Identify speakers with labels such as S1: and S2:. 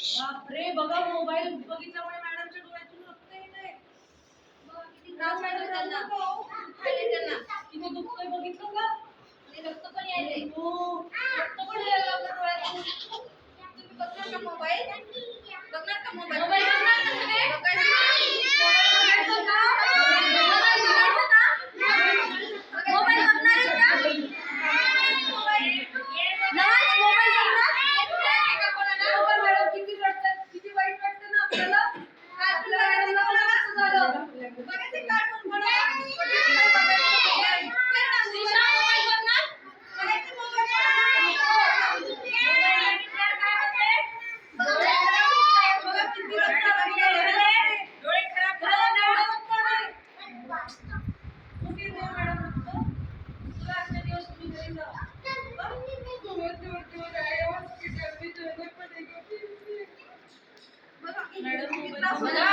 S1: बापरे बघा मोबाईल बघितल्यामुळे मॅडमच्या डोळ्यातून रक्त येत आहे
S2: त्रास मॅडम त्यांना.
S1: किती दुखतोय बघितलं का?
S2: 快点